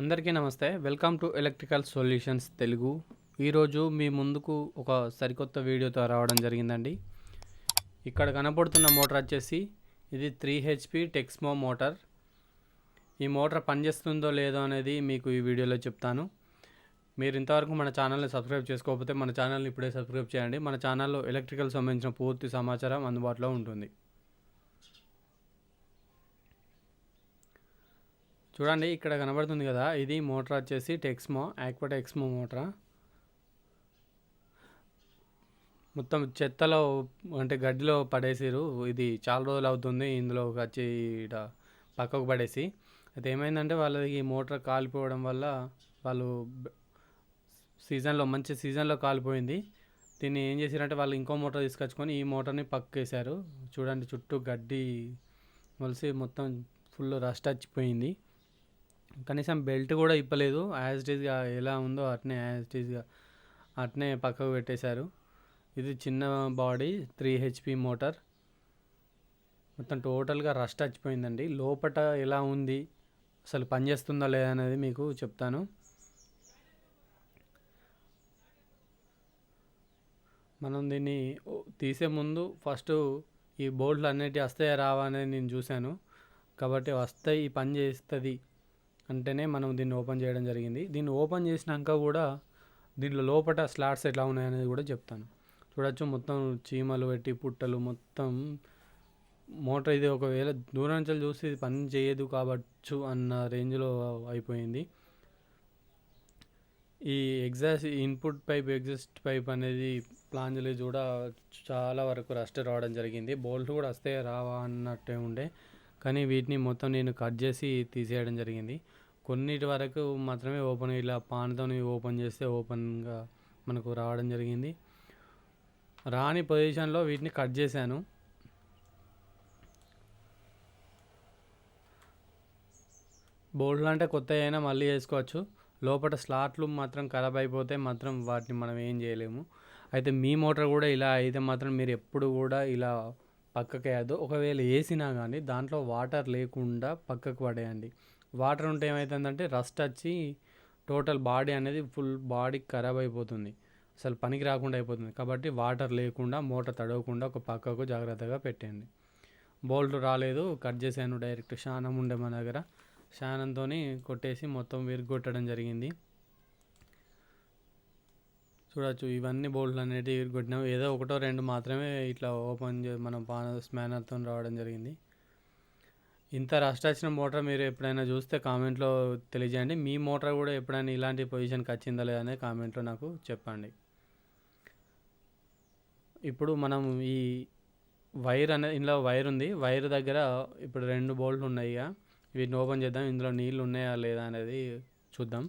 అందరికీ నమస్తే. Welcome to electrical solutions Telugu. ఈరోజు మీ ముందుకు ఒక సరికొత్త వీడియోతో రావడం జరిగిందండి. ఇక్కడ కనపడుతున్న మోటార్ వచ్చేసి ఇది త్రీ హెచ్పి టెక్స్మో మోటార్. ఈ మోటార్ పనిచేస్తుందో లేదో అనేది మీకు ఈ వీడియోలో చెప్తాను. మీరు ఇంతవరకు మన ఛానల్ని సబ్స్క్రైబ్ చేసుకోకపోతే మన ఛానల్ని ఇప్పుడే సబ్స్క్రైబ్ చేయండి. మన ఛానల్లో ఎలక్ట్రికల్ సంబంధించిన పూర్తి సమాచారం అందుబాటులో ఉంటుంది. చూడండి ఇక్కడ కనబడుతుంది కదా ఇది మోటార్ వచ్చేసి టెక్స్మో ఆక్వా ఎక్స్మో మోటార్? మొత్తం చెత్తలో అంటే గడ్డిలో పడేసిరు ఇది చాలా రోజులు అవుతుంది ఇందులో వచ్చి ఈడ పక్కకు పడేసి. అయితే ఏమైందంటే వాళ్ళకి ఈ మోటార్ కాలిపోవడం వల్ల వాళ్ళు సీజన్లో మంచి సీజన్లో కాలిపోయింది. దీన్ని ఏం చేశారంటే వాళ్ళు ఇంకో మోటార్ తీసుకొచ్చుకొని ఈ మోటార్ని పక్కేశారు. చూడండి చుట్టూ గడ్డి మొలిసి మొత్తం ఫుల్ రస్ట్ వచ్చిపోయింది. కనీసం బెల్ట్ కూడా ఇప్పలేదు. యాజ్ టీజ్గా ఎలా ఉందో అట్నే యాజ్ టీజ్గా అట్నే పక్కకు పెట్టేశారు. ఇది చిన్న బాడీ త్రీ హెచ్పి మోటార్ మొత్తం టోటల్గా రస్ట్ వచ్చిపోయిందండి. లోపట ఎలా ఉంది అసలు పనిచేస్తుందా లేదా అనేది మీకు చెప్తాను. మనం దీన్ని తీసే ముందు ఫస్ట్ ఈ బోల్ట్లు అన్నిటి వస్తాయా రావా అనేది నేను చూశాను. కాబట్టి వస్తాయి పని చేస్తుంది అంటేనే మనం దీన్ని ఓపెన్ చేయడం జరిగింది. దీన్ని ఓపెన్ చేసినాక కూడా దీంట్లో లోపల స్లాట్స్ ఎట్లా ఉన్నాయనేది కూడా చెప్తాను. చూడొచ్చు మొత్తం చీమలు పెట్టి పుట్టలు మొత్తం మోటార్ ఇది ఒకవేళ దూరం నుంచి చూసి ఇది పని చేయదు కావచ్చు అన్న రేంజ్లో అయిపోయింది. ఈ exhaust input pipe exhaust pipe అనేది ప్లాంజలి కూడా చాలా వరకు రస్ట్ రావడం జరిగింది. బోల్ట్ కూడా వస్తే రావా అన్నట్టే ఉండే. కానీ వీటిని మొత్తం నేను కట్ చేసి తీసేయడం జరిగింది. కొన్నిటి వరకు మాత్రమే ఓపెన్ ఇలా పాన్తో ఓపెన్ చేస్తే ఓపెన్గా మనకు రావడం జరిగింది. రాని పొజిషన్లో వీటిని కట్ చేశాను. బోల్డ్లు అంటే కొత్త అయినా మళ్ళీ వేసుకోవచ్చు. లోపల స్లాట్లు మాత్రం ఖరాబ్ అయిపోతే మాత్రం వాటిని మనం ఏం చేయలేము. అయితే మీ మోటార్ కూడా ఇలా అయితే మాత్రం మీరు ఎప్పుడు కూడా ఇలా పక్కకి వేయద్దు ఒకవేళ వేసినా కానీ దాంట్లో వాటర్ లేకుండా పక్కకు పడేయండి. వాటర్ ఉంటే ఏమవుతుందంటే రస్ట్ వచ్చి టోటల్ బాడీ అనేది ఫుల్ బాడీ ఖరాబ్ అయిపోతుంది. అసలు పనికి రాకుండా అయిపోతుంది. కాబట్టి వాటర్ లేకుండా మూట తడవకుండా ఒక పక్కకు జాగ్రత్తగా పెట్టండి బోల్ట్ రాలేదు. కట్ చేశాను డైరెక్ట్. శానం ఉండే మన దగ్గర. శానంతో కొట్టేసి మొత్తం విరిగొట్టడం జరిగింది. చూడొచ్చు. ఇవన్నీ బోల్ట్లు అనేటివి కొట్టినాం. ఏదో ఒకటో రెండు మాత్రమే ఇట్లా ఓపెన్ చే మనం పాన స్మానర్తో రావడం జరిగింది. ఇంత రస్ట్ వచ్చిన మోటార్ మీరు ఎప్పుడైనా చూస్తే కామెంట్లో తెలియజేయండి. మీ మోటార్ కూడా ఎప్పుడైనా ఇలాంటి పొజిషన్కి వచ్చిందా లేదా అనేది కామెంట్లో నాకు చెప్పండి. ఇప్పుడు మనం ఈ వైర్ అనేది ఇందులో వైర్ ఉంది. వైర్ దగ్గర ఇప్పుడు రెండు బోల్ట్లు ఉన్నాయి ఇక. వీటిని ఓపెన్ చేద్దాం. ఇందులో నీళ్ళు ఉన్నాయా లేదా అనేది చూద్దాం.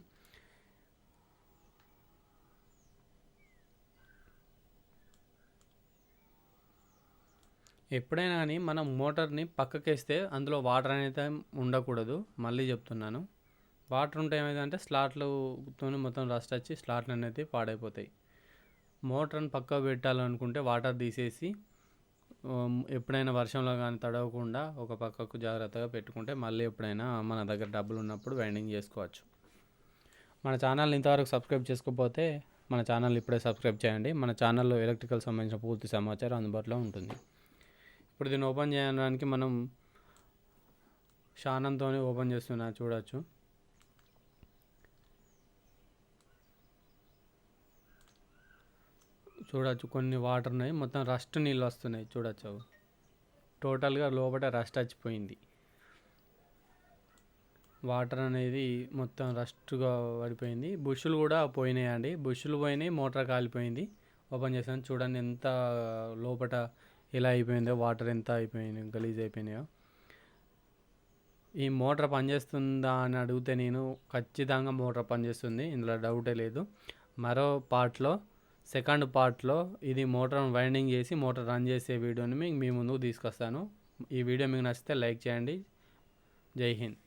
ఎప్పుడైనా కానీ మనం మోటార్ని పక్కకేస్తే అందులో వాటర్ అనేది ఉండకూడదు. మళ్ళీ చెప్తున్నాను. వాటర్ ఉంటే ఏమైందంటే స్లాట్లతో మొత్తం రస్ట్ వచ్చి స్లాట్లు అనేది పాడైపోతాయి. మోటార్ని పక్క పెట్టాలనుకుంటే వాటర్ తీసేసి ఎప్పుడైనా వర్షంలో కానీ తడవకుండా ఒక పక్కకు జాగ్రత్తగా పెట్టుకుంటే మళ్ళీ ఎప్పుడైనా మన దగ్గర డబ్బులు ఉన్నప్పుడు వైండింగ్ చేసుకోవచ్చు. మన ఛానల్ని ఇంతవరకు సబ్స్క్రైబ్ చేసుకోకపోతే మన ఛానల్ ఇప్పుడే సబ్స్క్రైబ్ చేయండి. మన ఛానల్లో ఎలక్ట్రికల్ సంబంధించిన పూర్తి సమాచారం అందుబాటులో ఉంటుంది. ఇప్పుడు దీన్ని ఓపెన్ చేయడానికి మనం శానంతో ఓపెన్ చేస్తున్నా చూడవచ్చు చూడవచ్చు కొన్ని వాటర్ ఉన్నాయి. మొత్తం రస్ట్ నీళ్ళు వస్తున్నాయి. చూడొచ్చు. టోటల్గా లోపల రస్ట్ వచ్చిపోయింది. వాటర్ అనేది మొత్తం రస్ట్గా పడిపోయింది. బుష్లు కూడా పోయినాయండి. బుష్లు పోయినాయి. మోటార్ కాలిపోయింది. ఓపెన్ చేసాను చూడండి ఎంత లోపల ఎలా అయిపోయిందో వాటర్ ఎంత అయిపోయింది గలీజ్ అయిపోయినాయో. ఈ మోటార్ పనిచేస్తుందా అని అడిగితే నేను ఖచ్చితంగా మోటార్ పనిచేస్తుంది ఇందులో డౌటే లేదు. మరో పార్ట్లో సెకండ్ పార్ట్లో ఇది మోటార్ వైండింగ్ చేసి మోటార్ రన్ చేసే వీడియోని మీకు మీ ముందుకు తీసుకొస్తాను. ఈ వీడియో మీకు నచ్చితే లైక్ చేయండి. జై హింద్.